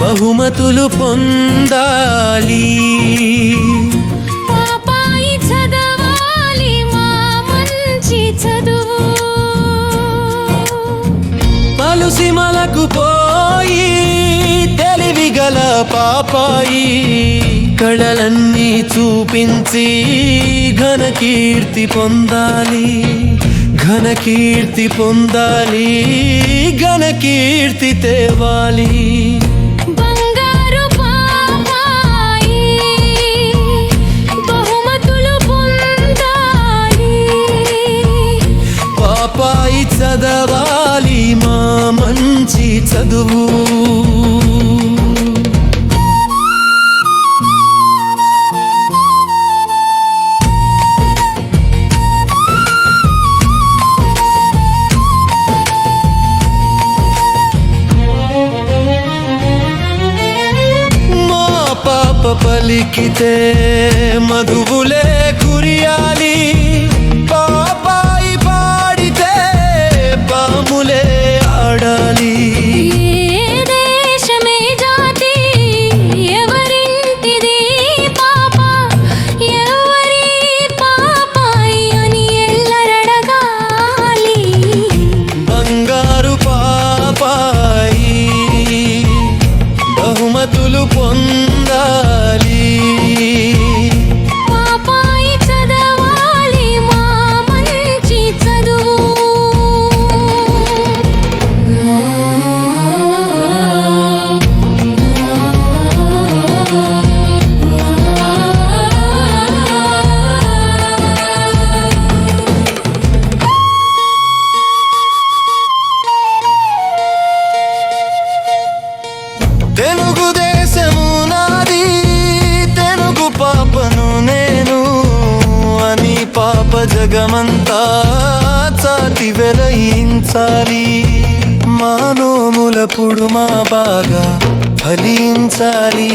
బహుమతులు పొందాలి. పలుసిమలకు పోయి తెలివి గల పాపాయి కళలన్నీ చూపించి ఘన కీర్తి పొందాలి. ఘన కీర్తి పొందాలి ఘన కీర్తి తేవాలి. పాపాయి చదవాలి మా మంచి చదువు. మా పాప పలికితే మధువులే కురియాలి. జగమంతా చాటి వెలయించాలి. మా నోములప్పుడు మా బాగా ఫలించాలి.